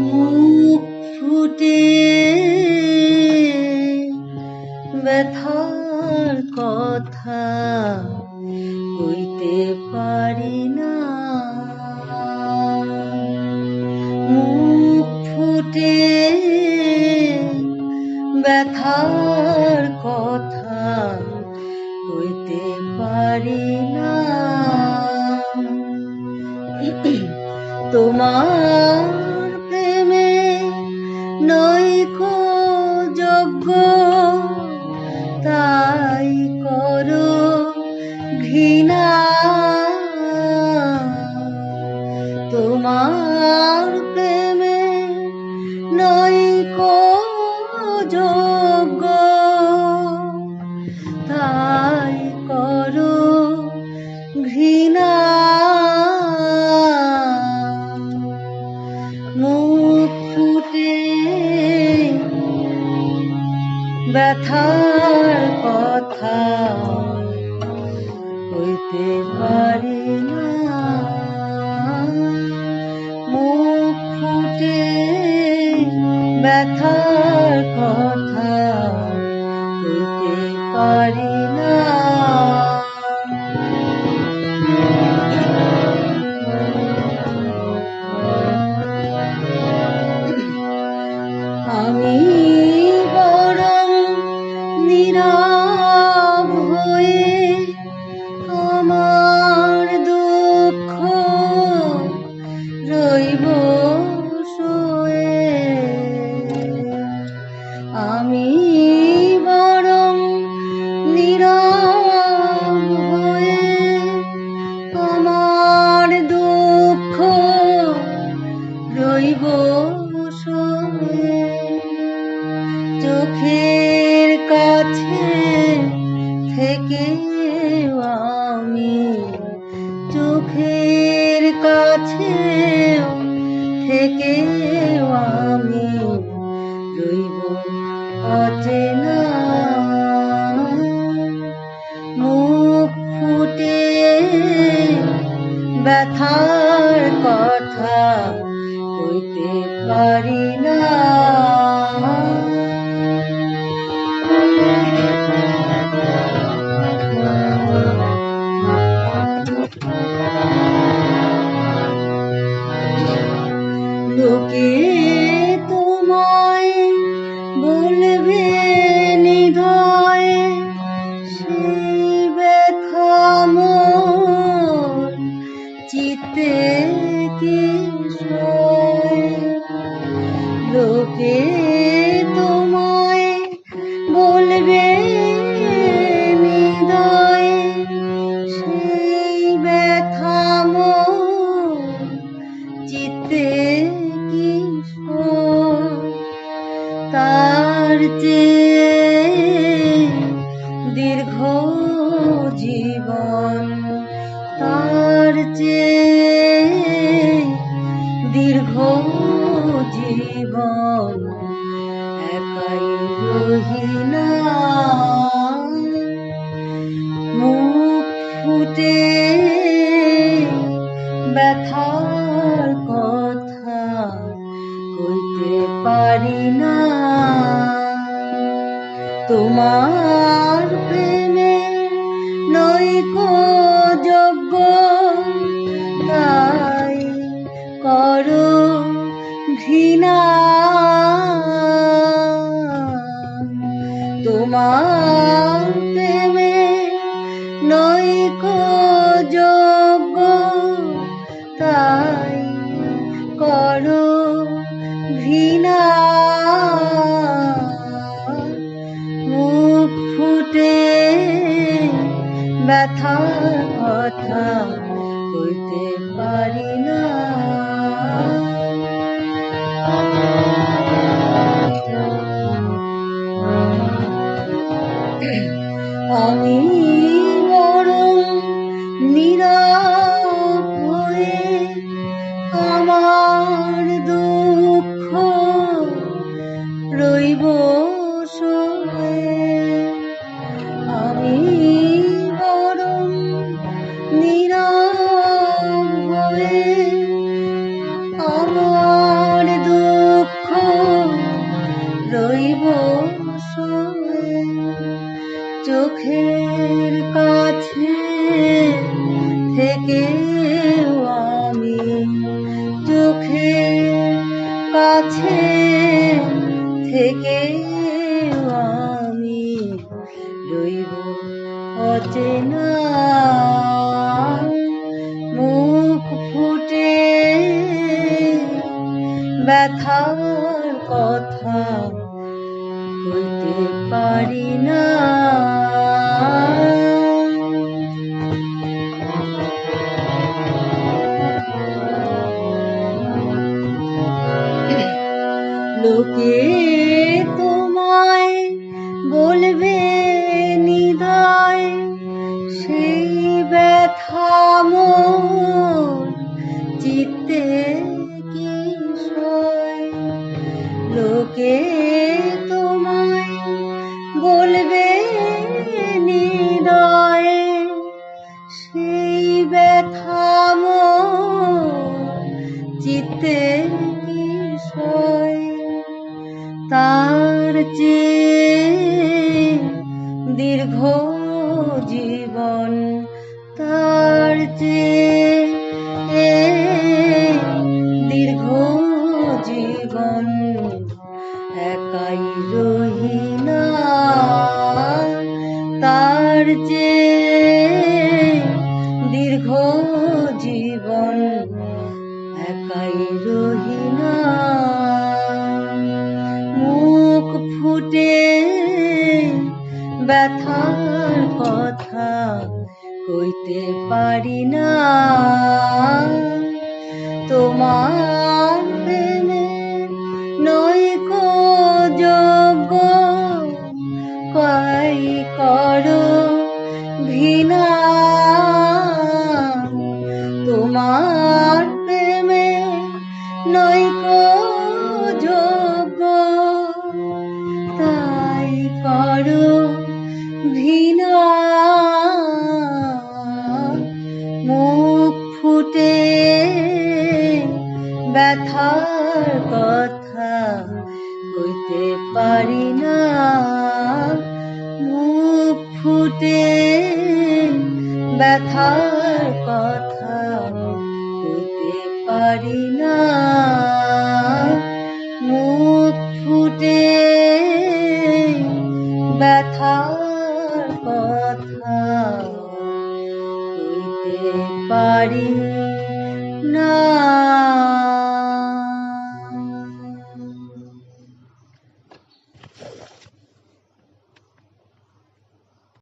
মুখ ফুটে ব্যথার কথা। ব্যথার কথা কইতে পারি না। তোমার প্রেমে নৈক যোগ্য ব্যথার কথা হইতে পারি না। মুখ ফুটে ব্যথার থেকে আমি চোখের কাছে থেকে আমি রইব অচেনা। মুখ ফুটে ব্যথার কথা কইতে পারি চেয়ে দীর্ঘ জীবন একাই রহিনা। মুখ ফুটে ব্যথার কথা কইতে পারি না। তোমার প্রেমে নয় যোগ্য তোমার প্রেমে নৈকো যোগ্য তাই করো ঘৃণা। মুখ ফুটে ব্যথার কথা কইতে পারি না। চোখের কাছে থেকে আমি চোখের কাছে থেকে আমি রইব অচেনা। মুখ ফুটে ব্যথার কথা হইতে পারি না। লোকে তোমায় বলবে নিদায় সেই ব্যথা মোর চিত্তে কি লোকে তার চেয়ে দীর্ঘ জীবন তার চেয়ে দীর্ঘ জীবন একাই রহি না তার চেয়ে ফুটে ব্যথার কথা কইতে পারি না। তোমার করো ঘৃণা। মুখ ফুটে ব্যথার কথা কইতে পারি না। মুখ ফুটে ব্যথার কথা কইতে পারি না। মুখ ফুটে কথা পারি না।